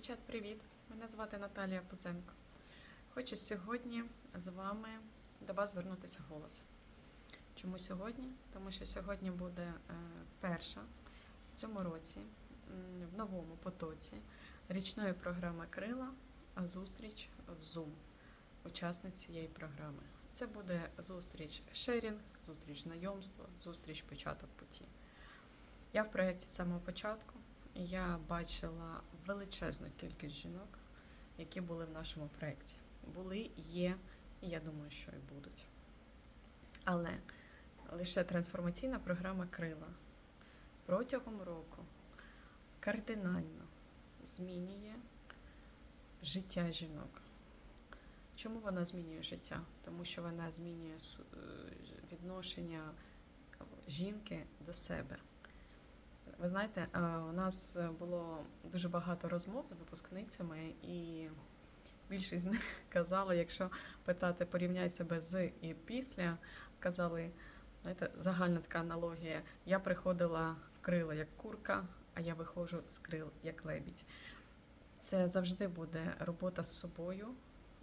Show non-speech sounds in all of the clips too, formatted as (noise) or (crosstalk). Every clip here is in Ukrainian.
Дівчат, привіт! Мене звати Наталія Пузенко. Хочу сьогодні з вами до вас звернутися голос. Чому сьогодні? Тому що сьогодні буде е, перша в цьому році, в новому потоці річної програми Крила зустріч в Zoom учасниць цієї програми. Це буде зустріч шерінг, зустріч знайомства, зустріч початок путі. Я в проєкті з самого початку. Я бачила величезну кількість жінок, які були в нашому проєкті. Були, є, і я думаю, що і будуть. Але лише трансформаційна програма Крила протягом року кардинально змінює життя жінок. Чому вона змінює життя? Тому що вона змінює е, відношення жінки до себе. Ви знаєте, е, у нас було дуже багато розмов з випускницями, і більшість з них (laughs) казали, якщо питати порівняй себе з і після, казали, знаєте, загальна така аналогія. Я приходила в крила як курка, а я виходжу з крил як лебідь. Це завжди буде робота з собою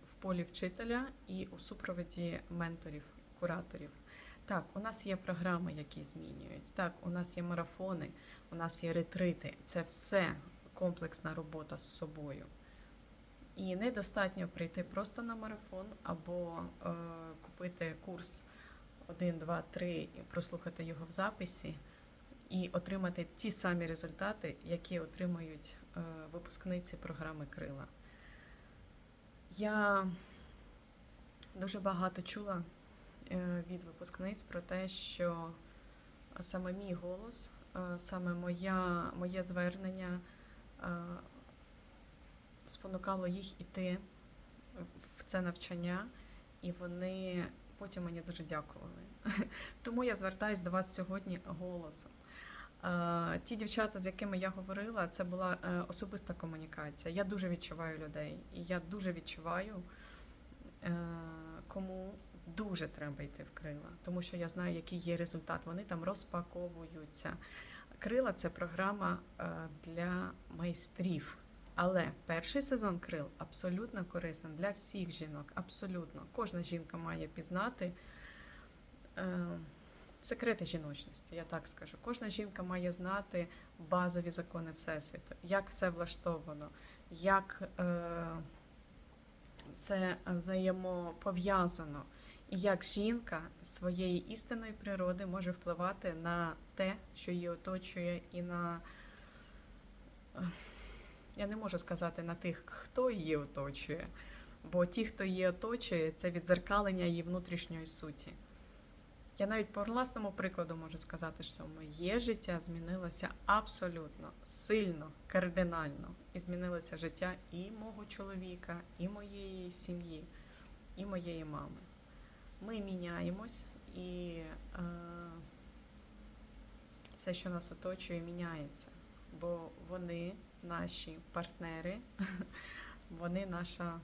в полі вчителя і у супроводі менторів, кураторів. Так, у нас є програми, які змінюють. Так, у нас є марафони, у нас є ретрити. Це все комплексна робота з собою. І недостатньо прийти просто на марафон або е, купити курс 1, 2, 3 і прослухати його в записі і отримати ті самі результати, які отримують е, випускниці програми Крила. Я дуже багато чула від випускниць про те, що саме мій голос, е, саме моя, моє звернення е, спонукало їх іти в це навчання, і вони потім мені дуже дякували. (laughs) Тому я звертаюся до вас сьогодні голосом. Е, Ті дівчата, з якими я говорила, це була е, особиста комунікація. Я дуже відчуваю людей, і я дуже відчуваю, е, кому дуже треба йти в крила, тому що я знаю, який є результат. Вони там розпаковуються. Крила це програма е, для майстрів. Але перший сезон крил абсолютно корисний для всіх жінок. Абсолютно. Кожна жінка має пізнати е, секрети жіночності, я так скажу. Кожна жінка має знати базові закони Всесвіту, як все влаштовано, як е, це взаємопов'язано, як жінка своєї істинної природи може впливати на те, що її оточує, і на. Я не можу сказати на тих, хто її оточує, бо ті, хто її оточує, це відзеркалення її внутрішньої суті. Я навіть по власному прикладу можу сказати, що моє життя змінилося абсолютно сильно, кардинально. І змінилося життя і мого чоловіка, і моєї сім'ї, і моєї мами. Ми міняємось, і е, все, що нас оточує, міняється. Бо вони наші партнери, (laughs) вони наша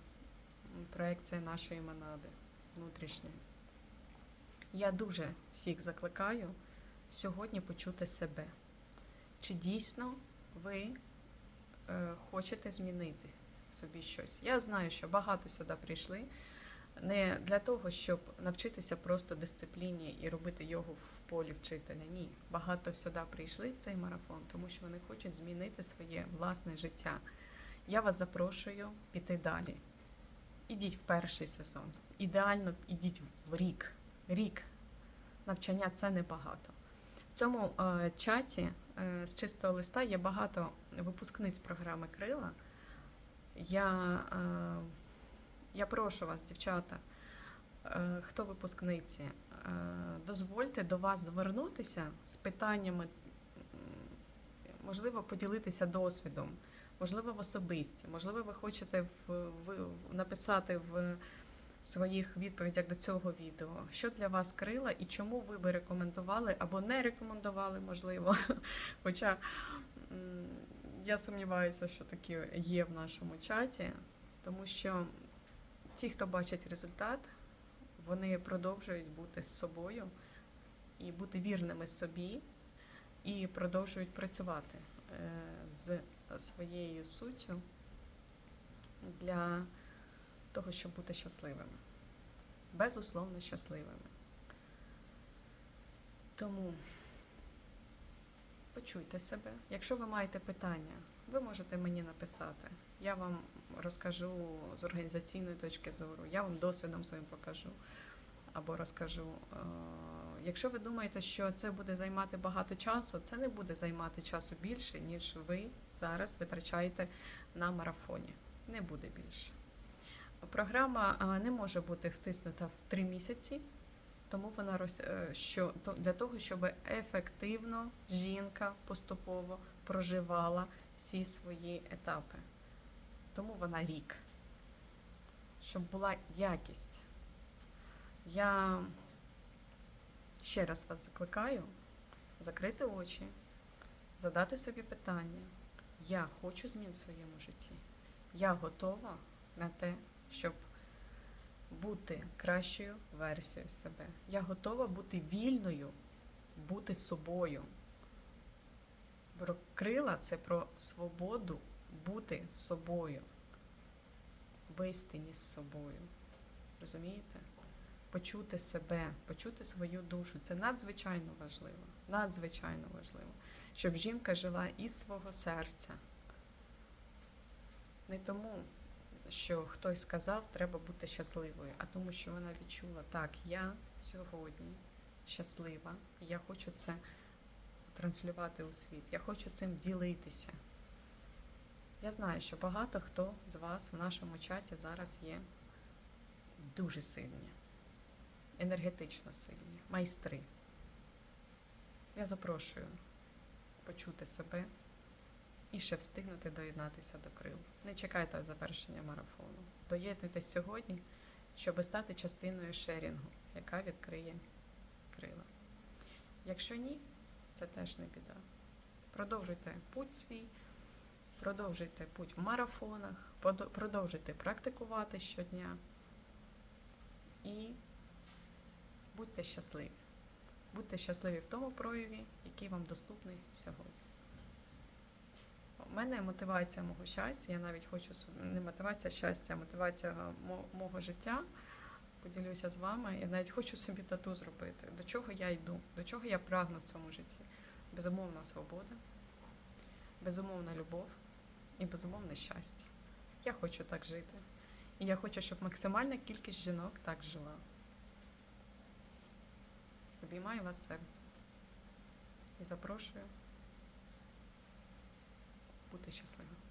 проекція нашої монади внутрішньої. Я дуже всіх закликаю сьогодні почути себе. Чи дійсно ви е, хочете змінити собі щось? Я знаю, що багато сюди прийшли не для того, щоб навчитися просто дисципліні і робити йогу в полі вчителя. Ні, багато сюди прийшли в цей марафон, тому що вони хочуть змінити своє власне життя. Я вас запрошую піти далі. Ідіть в перший сезон. Ідеально ідіть в рік. Рік навчання це небагато. В цьому е, чаті е, з чистого листа є багато випускниць програми Крила. Я, е, я прошу вас, дівчата, е, хто випускниці, е, дозвольте до вас звернутися з питаннями, можливо, поділитися досвідом, можливо, в особисті, можливо, ви хочете в, в, написати в своїх відповідях до цього відео, що для вас крила і чому ви би рекомендували або не рекомендували, можливо. (laughs) Хоча я сумніваюся, що такі є в нашому чаті, тому що ті, хто бачать результат, вони продовжують бути з собою і бути вірними собі, і продовжують працювати е, з своєю суттю для того, щоб бути щасливими. Безусловно щасливими. Тому почуйте себе. Якщо ви маєте питання, ви можете мені написати. Я вам розкажу з організаційної точки зору, я вам досвідом своїм покажу або розкажу. Е, Якщо ви думаєте, що це буде займати багато часу, це не буде займати часу більше, ніж ви зараз витрачаєте на марафоні. Не буде більше. Програма не може бути втиснута в три місяці, тому вона е, що для того, щоб ефективно жінка поступово проживала всі свої етапи. Тому вона рік. Щоб була якість. Я ще раз вас закликаю закрити очі, задати собі питання: я хочу змін в своєму житті. Я готова на те, щоб бути кращою версією себе. Я готова бути вільною, бути собою. Крила це про свободу бути з собою, в істині з собою. Розумієте? Почути себе, почути свою душу. Це надзвичайно важливо. Надзвичайно важливо, щоб жінка жила із свого серця. Не тому, що хтось сказав, треба бути щасливою, а тому, що вона відчула, так, я сьогодні щаслива, я хочу це транслювати у світ, я хочу цим ділитися. Я знаю, що багато хто з вас в нашому чаті зараз є дуже сильні, енергетично сильні, майстри. Я запрошую почути себе і ще встигнути доєднатися до крил. Не чекайте завершення марафону. Доєднуйтесь сьогодні, щоб стати частиною шерінгу, яка відкриє крила. Якщо ні, це теж не біда. Продовжуйте путь свій, продовжуйте путь в марафонах, продовжуйте практикувати щодня і будьте щасливі. Будьте щасливі в тому прояві, який вам доступний сьогодні. У мене мотивація мого щастя, я навіть хочу не мотивація щастя, а мотивація мого життя. Поділюся з вами. Я навіть хочу собі тату зробити. До чого я йду, до чого я прагну в цьому житті. Безумовна свобода, безумовна любов і безумовне щастя. Я хочу так жити. І я хочу, щоб максимальна кількість жінок так жила. Обіймаю вас серце і запрошую бути щасливим.